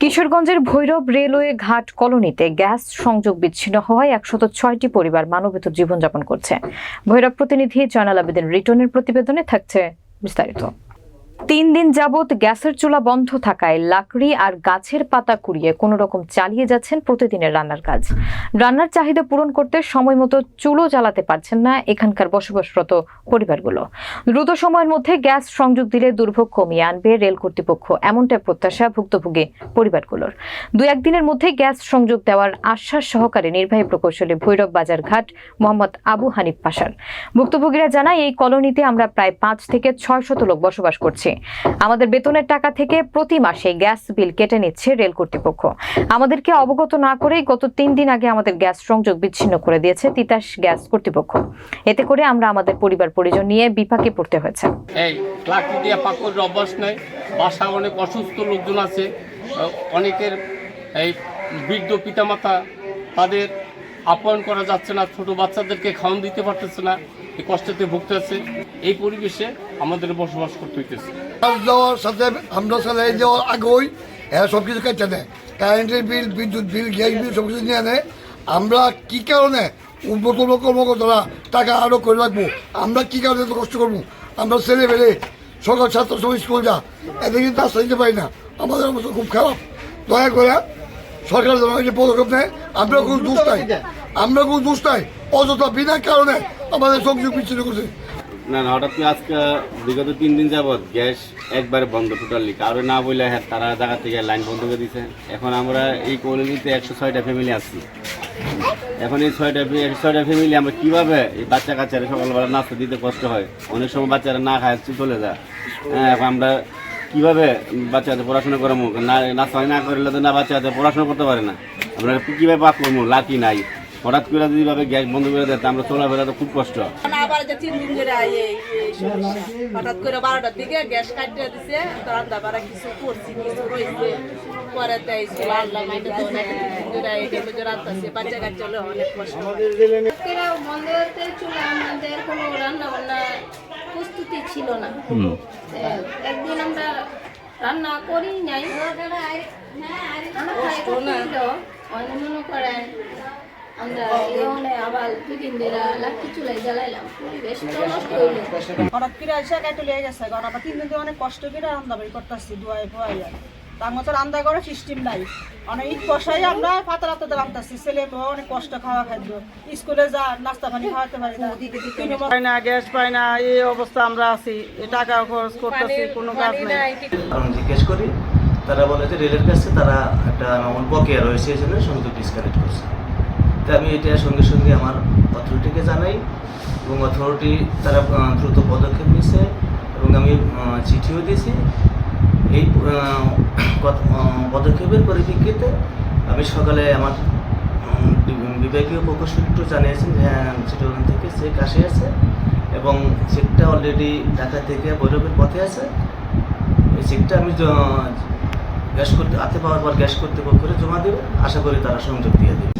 কিশোরগঞ্জের ভৈরব রেলওয়ে ঘাট কলোনিতে গ্যাস সংযোগ বিচ্ছিন্ন হওয়ায় একশত ছয়টি পরিবার মানবিত জীবনযাপন করছে। ভৈরব প্রতিনিধি জয়নাল আবেদিন রিটনের প্রতিবেদনে থাকছে বিস্তারিত। তিন দিন যাবৎ গ্যাসের চুলা বন্ধ থাকায় লাকড়ি আর গাছের পাতা কুড়িয়ে কোনো রকম চালিয়ে যাচ্ছেন প্রতিদিনের রান্নার কাজ। রান্নার চাহিদা পূরণ করতে সময় মতো চুলো জ্বালাতে পারছেন না এখানকার বসবাসরত পরিবারগুলো। দ্রুত সময়ের মধ্যে গ্যাস সংযোগ দিলে দুর্ভোগ কমিয়ে আনবে রেল কর্তৃপক্ষ এমনটাই প্রত্যাশা ভুক্তভোগী পরিবারগুলোর। দু একদিনের মধ্যে গ্যাস সংযোগ দেওয়ার আশ্বাস সহকারে নির্বাহী প্রকৌশলী ভৈরব বাজার ঘাট মোহাম্মদ আবু হানিফ পাশার। ভুক্তভোগীরা জানায়, এই কলোনিতে আমরা প্রায় পাঁচ থেকে ছয় শত লোক বসবাস করছি। আমাদের বেতনের টাকা থেকে প্রতি মাসে গ্যাস বিল কেটে নিচ্ছে রেল কর্তৃপক্ষ। আমাদেরকে অবগত না করেই গত তিন দিন আগে আমাদের গ্যাস সংযোগ বিচ্ছিন্ন করে দিয়েছে তিতাস গ্যাস কর্তৃপক্ষ। এতে করে আমরা আমাদের পরিবার পরিজন নিয়ে বিপাকে পড়তে হয়েছে। এই বাসা অনেক অসুস্থ লোকজন আছে। অনেকের এই বৃদ্ধ পিতামাতা তাদের আপ্যায়ন করা যাচ্ছে না। ছোট বাচ্চাদেরকে খাওয়ান দিতে পারতেছে না। এই কষ্টতে ভুগতেছে। এই পরিবেশে আমাদের বসবাস করতে হইতেছে। গ্যাস সাথে আমরা স্যালারি দেওয়ার আগেই এরা সব কিছু কেটে নেয় কারেন্টের বিল, বিদ্যুৎ বিল, গ্যাস বিল সব কিছু নিয়ে নেয় আমরা কি কারণে উন্নত কর্মকর্তারা টাকা আরও করে রাখব? আমরা কি কারণে এত কষ্ট করব? আমরা ছেলে পেলে সকাল ছাত্র সব স্কুল যা, এদের কিন্তু রাস্তা দিতে পারি না। আমাদের অবস্থা খুব খারাপ। দয়া করে সরকার যে পদক্ষেপ নেয়, আমরা কোনো দোষ নাই আমরা কোনো দোষ নাই অযথা বিনা কারণে আমাদের সংযোগ বিচ্ছিন্ন করছে। না না, হঠাৎ আজকে বিগত তিন দিন যাবৎ গ্যাস একবারে বন্ধ টোটালি কারও না বলে হ্যাঁ তারা জায়গা থেকে লাইন বন্ধ করে দিছে। এখন আমরা এই কলোনিতে একশো ছয়টা ফ্যামিলি আছি। এখন এই ছয়টা একশো ছয়টা ফ্যামিলি আমরা কীভাবে এই বাচ্চা কাচ্চারা সকালবেলা নাস্তা দিতে কষ্ট হয়? অনেক সময় বাচ্চারা না খায় চলে যায়। হ্যাঁ এখন আমরা কীভাবে বাচ্চাদের পড়াশোনা করাবো না, নাস্তা না করলে তো না বাচ্চাদের পড়াশোনা করতে পারে না। আমরা কীভাবে পাক করব লাঠি নাই। হঠাৎ করে যদি ভাবে গ্যাস বন্ধ করে দেয় তা আমরা চলাফেরা তো খুব কষ্ট। আবার যে তিন দিন ধরে এই এই সমস্যা। হঠাৎ করে বারোটার দিকে গ্যাস কাটিয়ে দিছে তো রান্না কিছু করছি কিছু রয়েছে পরে আল্লাহ তো এই বাচ্চা কাচ্চা হলে অনেক কষ্ট হয়। চলে আমাদের কোনো রান্না বান্না প্রস্তুতি ছিল না। একদিন আমরা রান্না করি নাই। অনেক মনে করেন আমরা এখানে আবার দুদিন ধরে লাঠি চুলাই জ্বালাইলাম। পরিবেশ নষ্ট হইল। হঠাৎ করে এসে কাটে লেগে গেছে। আবার তিন দিন ধরে অনেক কষ্ট করে রান্না বাড়ি করতেছি তার মতো রান্না করার সিস্টেম নাই। অনেক ঈদ বসাই আমরা পাতা রাতে রান্তাছি ছেলে মেয়ে অনেক কষ্ট খাওয়া খাদ্য স্কুলে যা নাস্তা পানি খাওয়াতে পারি না। পাই না। গ্যাস পাই না এই অবস্থা আমরা আছি। টাকা খরচ করতেছি কোনো কাজ নেই। কারণ জিজ্ঞেস করি তারা বলে যে রেলের কাছে তারা একটা অ্যামাউন্ট বকেয়া রয়েছে সংযোগ ডিসকানেক্ট করছে। তো আমি এটা সঙ্গে সঙ্গে আমার অথরিটিকে জানাই এবং অথরিটি তারা দ্রুত পদক্ষেপ নিছে এবং আমি চিঠিও দিয়েছি। এই পদক্ষেপের পরিপ্রেক্ষিতে আমি সকালে আমার বিভাগীয় প্রকৌশলী একটু জানিয়েছেন যে হ্যাঁ চিটগাং থেকে চেক আসে আছে এবং চেকটা অলরেডি ঢাকা থেকে বৈরবের পথে আছে। এই চেকটা আমি গ্যাস করতে, হাতে পাওয়ার পর গ্যাস কর্তৃপক্ষের জমা দেবে। আশা করি তারা সংযোগ দিয়ে দেবে।